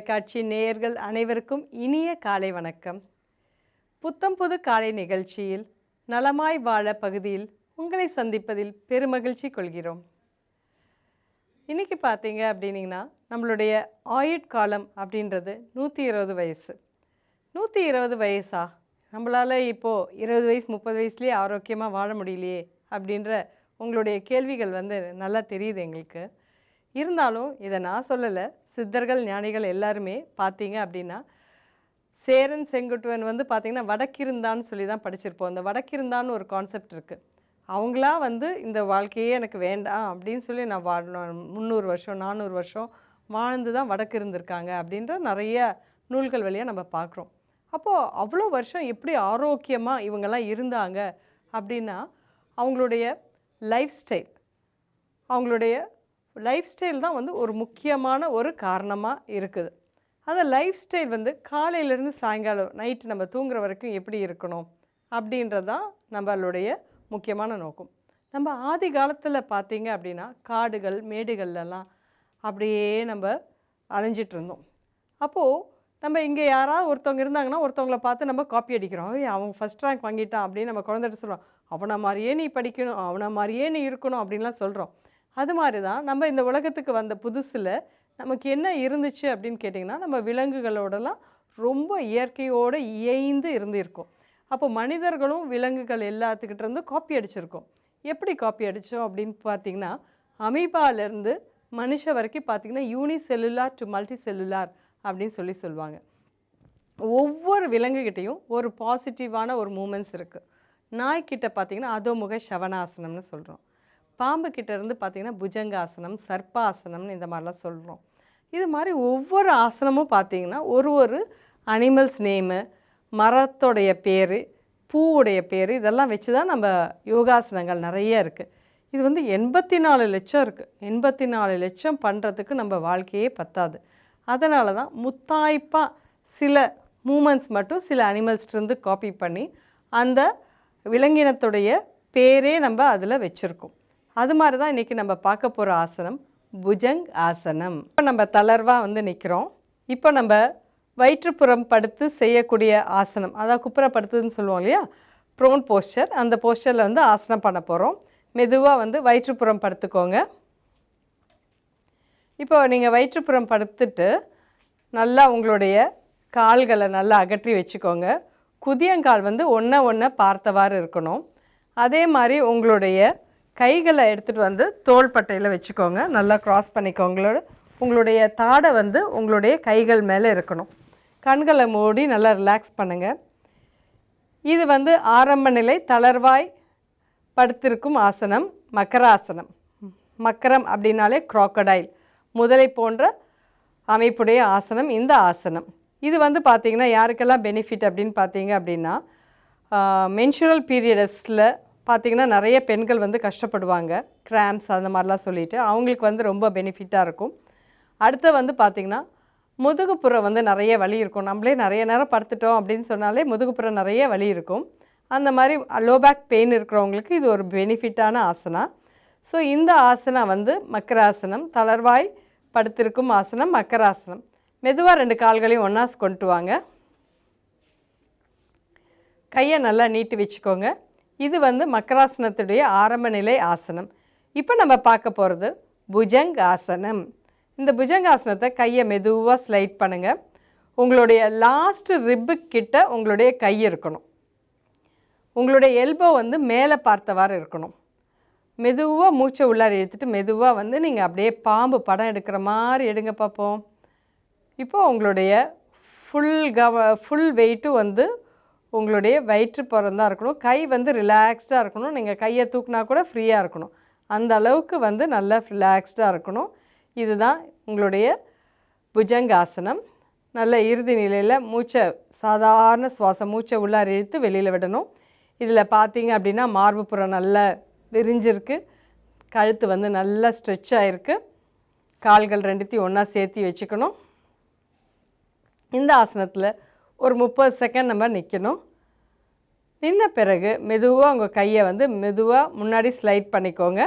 தொலைக்காட்சி நேயர்கள் அனைவருக்கும் இனிய காலை வணக்கம். புத்தம் புது காலை நிகழ்ச்சியில் நலமாய் வாழ பகுதியில் உங்களை சந்திப்பதில் பெருமகிழ்ச்சி கொள்கிறோம். இன்றைக்கி பார்த்தீங்க அப்படின்னீங்கன்னா நம்மளுடைய ஆயுட்காலம் அப்படின்றது நூற்றி இருபது வயசு. நூற்றி இருபது வயசா? நம்மளால் இப்போது இருபது வயசு முப்பது வயசுலேயே ஆரோக்கியமாக வாழ முடியலையே அப்படின்ற உங்களுடைய கேள்விகள் வந்து நல்லா தெரியுது எங்களுக்கு. இருந்தாலும் இதை நான் சொல்லலை. சித்தர்கள் ஞானிகள் எல்லாருமே பார்த்தீங்க அப்படின்னா சேரன் செங்குட்டுவன் வந்து பார்த்திங்கன்னா வடக்கிருந்தான்னு சொல்லி தான் படிச்சிருப்போம். அந்த வடக்கிருந்தான்னு ஒரு கான்செப்ட் இருக்குது அவங்களா வந்து இந்த வாழ்க்கையே எனக்கு வேண்டாம் அப்படின்னு சொல்லி நான் வாழணும் முந்நூறு வருஷம் நானூறு வருஷம் வாழ்ந்து தான் வடக்கு இருந்திருக்காங்க அப்படின்ற நிறைய நூல்கள் வழியாக நம்ம பார்க்குறோம். அப்போது அவ்வளோ வருஷம் எப்படி ஆரோக்கியமாக இவங்கெல்லாம் இருந்தாங்க அப்படின்னா அவங்களுடைய லைஃப் ஸ்டைல் அவங்களுடைய லைஃப் ஸ்டைல் தான் வந்து ஒரு முக்கியமான ஒரு காரணமாக இருக்குது. அந்த லைஃப் ஸ்டைல் வந்து காலையிலேருந்து சாயங்காலம் நைட்டு நம்ம தூங்குற வரைக்கும் எப்படி இருக்கணும்? அப்படின்றது தான் நம்மளுடைய முக்கியமான நோக்கம். நம்ம ஆதி காலத்தில் பார்த்தீங்க அப்படின்னா காடுகள் மேடுகள்லாம் அப்படியே நம்ம அலைஞ்சிட்டு இருந்தோம். அப்போது நம்ம இங்கே யாராவது ஒருத்தவங்க இருந்தாங்கன்னா ஒருத்தவங்களை பார்த்து நம்ம காப்பி அடிக்கிறோம். அவன் ஃபஸ்ட் ரேங்க் வாங்கிட்டான் அப்படின்னு நம்ம குழந்தைகிட்ட சொல்கிறோம் அவனை மாதிரியே நீ படிக்கணும் அவனை மாதிரியே நீ இருக்கணும் அப்படின்லாம் சொல்கிறோம் அது மாதிரி தான் நம்ம இந்த உலகத்துக்கு வந்த புதுசில் நமக்கு என்ன இருந்துச்சு அப்படின்னு கேட்டிங்கன்னா நம்ம விலங்குகளோடலாம் ரொம்ப இயற்கையோடு இயைந்து இருந்திருக்கோம். அப்போ மனிதர்களும் விலங்குகள் எல்லாத்துக்கிட்ட இருந்து காப்பி அடிச்சிருக்கோம். எப்படி காப்பி அடித்தோம் அப்படின்னு பார்த்தீங்கன்னா அமீபாலேருந்து மனுஷ வரைக்கும் பார்த்தீங்கன்னா unicellular to multicellular அப்படின்னு சொல்லி சொல்லுவாங்க. ஒவ்வொரு விலங்குகிட்டையும் ஒரு பாசிட்டிவான ஒரு மூமெண்ட்ஸ் இருக்குது நாய்க்கிட்ட பார்த்தீங்கன்னா அதோமுக சவனாசனம்னு சொல்கிறோம் பாம்பு கிட்ட இருந்து பார்த்தீங்கன்னா புஜங்காசனம் சர்ப்பாசனம்னு இந்த மாதிரிலாம் சொல்கிறோம் இது மாதிரி ஒவ்வொரு ஆசனமும் பார்த்தீங்கன்னா ஒரு ஒரு அனிமல்ஸ் நேமு மரத்தோடைய பேர் பூவுடைய பேர் இதெல்லாம் வச்சு தான் நம்ம யோகாசனங்கள் நிறைய இருக்குது இது வந்து எண்பத்தி நாலு லட்சம் இருக்குது எண்பத்தி நாலு லட்சம் பண்ணுறதுக்கு நம்ம வாழ்க்கையே பத்தாது. அதனால தான் முத்தாய்ப்பாக சில மூமெண்ட்ஸ் மட்டும் சில அனிமல்ஸ்லேருந்து காப்பி பண்ணி அந்த விலங்கினத்துடைய பேரே நம்ம அதில் வச்சுருக்கோம். அது மாதிரி தான் இன்றைக்கி நம்ம பார்க்க போகிற ஆசனம் புஜங் ஆசனம். இப்போ நம்ம தளர்வாக வந்து நிற்கிறோம் இப்போ நம்ம வயிற்றுப்புறம் படுத்து செய்யக்கூடிய ஆசனம் அதாவது குப்புற படுத்துன்னு சொல்லுவோம் இல்லையா? ப்ரோன் போஸ்டர் அந்த போஸ்டரில் வந்து ஆசனம் பண்ண போகிறோம் மெதுவாக வந்து வயிற்றுப்புறம் படுத்துக்கோங்க. இப்போ நீங்கள் வயிற்றுப்புறம் படுத்துட்டு நல்லா உங்களுடைய கால்களை நல்லா அகற்றி வச்சுக்கோங்க. குதியங்கால் வந்து ஒன்றை ஒன்றை பார்த்தவாறு இருக்கணும். அதே மாதிரி உங்களுடைய கைகளை எடுத்துகிட்டு வந்து தோள்பட்டையில் வச்சுக்கோங்க. நல்லா க்ராஸ் பண்ணிக்கோங்களோட உங்களுடைய தாடை வந்து உங்களுடைய கைகள் மேலே இருக்கணும். கண்களை மூடி நல்லா ரிலாக்ஸ் பண்ணுங்கள் இது வந்து ஆரம்ப நிலை தளர்வாய் படுத்திருக்கும் ஆசனம் மக்கராசனம். மக்கரம் அப்படின்னாலே க்ராக்கடைல் முதலை போன்ற அமைப்புடைய ஆசனம் இந்த ஆசனம். இது வந்து பார்த்திங்கன்னா யாருக்கெல்லாம் பெனிஃபிட் அப்படின்னு பார்த்தீங்க அப்படின்னா மென்சுரல் பீரியடஸில் பார்த்திங்கன்னா நிறைய பெண்கள் வந்து கஷ்டப்படுவாங்க. கிராம்ஸ் அந்த மாதிரிலாம் சொல்லிட்டு அவங்களுக்கு வந்து ரொம்ப பெனிஃபிட்டாக இருக்கும். அடுத்து வந்து பார்த்திங்கன்னா முதுகுப்புறம் வந்து நிறைய வலி இருக்கும். நம்மளே நிறைய நேரம் படுத்துட்டோம் அப்படின்னு சொன்னாலே முதுகுப்புறம் நிறைய வலி இருக்கும். அந்த மாதிரி லோ பேக் பெயின் இருக்கிறவங்களுக்கு இது ஒரு பெனிஃபிட்டான ஆசனா. ஸோ இந்த ஆசனா வந்து மக்கராசனம் தளர்வாய் படுத்திருக்கும் ஆசனம் மக்கராசனம். மெதுவாக ரெண்டு கால்களையும் ஒன்றா கொண்டு வாங்க. கையை நல்லா நீட்டி வச்சுக்கோங்க. இது வந்து மக்கராசனத்துடைய ஆரம்ப நிலை ஆசனம். இப்போ நம்ம பார்க்க போகிறது புஜங் ஆசனம் இந்த புஜங்காசனத்தை கையை மெதுவாக ஸ்லைட் பண்ணுங்கள் உங்களுடைய லாஸ்ட் ரிப்பு கிட்ட உங்களுடைய கை இருக்கணும். உங்களுடைய எல்போ வந்து மேலே பார்த்தவாறு இருக்கணும். மெதுவாக மூச்சை உள்ளார இழுத்துட்டு மெதுவாக வந்து நீங்கள் அப்படியே பாம்பு படம் எடுக்கிற மாதிரி எடுங்க பார்ப்போம் இப்போ உங்களுடைய ஃபுல் கவ ஃபுல் வெயிட்டும் வந்து உங்களுடைய வயிற்று தான் இருக்கணும். கை வந்து ரிலாக்ஸ்டாக இருக்கணும். நீங்கள் கையை தூக்குனா கூட ஃப்ரீயாக இருக்கணும். அந்த அளவுக்கு வந்து நல்லா ரிலாக்ஸ்டாக இருக்கணும். இதுதான் உங்களுடைய புஜங்காசனம். நல்ல இறுதி நிலையில் மூச்சை சாதாரண சுவாசம் மூச்சை உள்ளார இழுத்து வெளியில் விடணும். இதில் பார்த்தீங்க அப்படின்னா மார்புப்புறம் நல்லா விரிஞ்சிருக்கு. கழுத்து வந்து நல்லா ஸ்ட்ரெச் ஆகிருக்கு கால்கள் ரெண்டுத்தையும் ஒன்றா சேர்த்து வச்சுக்கணும். இந்த ஆசனத்தில் ஒரு முப்பது செகண்ட் நம்ம நிற்கணும் நின்ன பிறகு மெதுவாக உங்கள் கையை வந்து மெதுவாக முன்னாடி ஸ்லைட் பண்ணிக்கோங்க.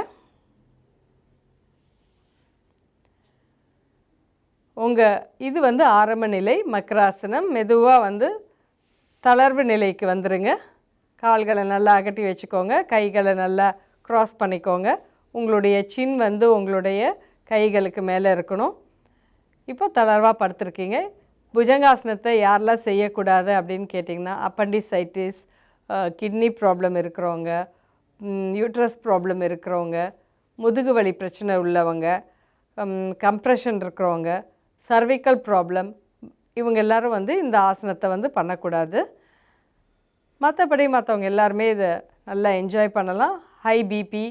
உங்கள் இது வந்து ஆரம்ப நிலை மக்கராசனம் மெதுவாக வந்து தளர்வு நிலைக்கு வந்துடுங்க கால்களை நல்லா அகட்டி வச்சுக்கோங்க. கைகளை நல்லா க்ராஸ் பண்ணிக்கோங்க. உங்களுடைய சின் வந்து உங்களுடைய கைகளுக்கு மேலே இருக்கணும். இப்போ தளர்வாக படுத்துருக்கீங்க. புஜங்காசனத்தை யாரெல்லாம் செய்யக்கூடாது அப்படின்னு கேட்டிங்கன்னா அப்பண்டிசைட்டிஸ் கிட்னி ப்ராப்ளம் இருக்கிறவங்க யூட்ரஸ் ப்ராப்ளம் இருக்கிறவங்க முதுகு வலி பிரச்சனை உள்ளவங்க கம்ப்ரெஷன் இருக்கிறவங்க சர்விக்கல் ப்ராப்ளம் இவங்க எல்லாரும் வந்து இந்த ஆசனத்தை வந்து பண்ணக்கூடாது. மற்றபடி மற்றவங்க எல்லாருமே இதை நல்லா என்ஜாய் பண்ணலாம். ஹை பிபி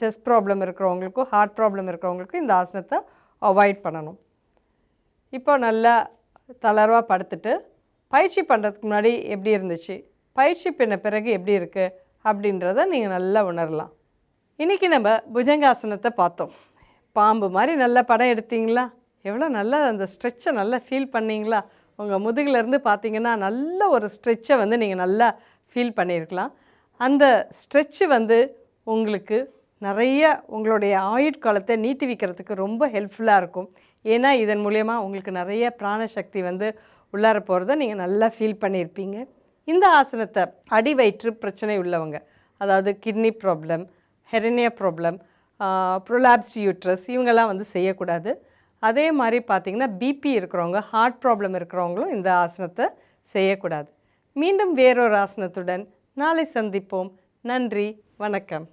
செஸ் ப்ராப்ளம் இருக்கிறவங்களுக்கும் ஹார்ட் ப்ராப்ளம் இருக்கிறவங்களுக்கும் இந்த ஆசனத்தை அவாய்ட் பண்ணணும். இப்போ நல்லா தளர்வாக படுத்துட்டு பயிற்சி பண்ணுறதுக்கு முன்னாடி எப்படி இருந்துச்சு? பயிற்சி பண்ண பிறகு எப்படி இருக்குது அப்படின்றத நீங்கள் நல்லா உணரலாம். இன்றைக்கி நம்ம புஜங்காசனத்தை பார்த்தோம். பாம்பு மாதிரி நல்ல படம் எடுத்தீங்களா? எவ்வளோ நல்லா அந்த ஸ்ட்ரெச்சை நல்லா ஃபீல் பண்ணீங்களா? உங்கள் முதுகிலேருந்து பார்த்தீங்கன்னா நல்ல ஒரு ஸ்ட்ரெச்சை வந்து நீங்கள் நல்லா ஃபீல் பண்ணியிருக்கலாம். அந்த ஸ்ட்ரெச்சு வந்து உங்களுக்கு நிறைய உங்களுடைய ஆயுட்காலத்தை நீட்டி வைக்கிறதுக்கு ரொம்ப ஹெல்ப்ஃபுல்லாக இருக்கும். ஏன்னா இதன் மூலயமா உங்களுக்கு நிறைய பிராணசக்தி வந்து உள்ளார போகிறத நீங்கள் நல்லா ஃபீல் பண்ணியிருப்பீங்க. இந்த ஆசனத்தை அடி வயிற்று பிரச்சனை உள்ளவங்க அதாவது kidney problem hernia problem prolapsed uterus இவங்கெல்லாம் வந்து செய்யக்கூடாது. அதே மாதிரி பார்த்திங்கன்னா பிபி இருக்கிறவங்க ஹார்ட் ப்ராப்ளம் இருக்கிறவங்களும் இந்த ஆசனத்தை செய்யக்கூடாது. மீண்டும் வேறொரு ஆசனத்துடன் நாளை சந்திப்போம். நன்றி வணக்கம்.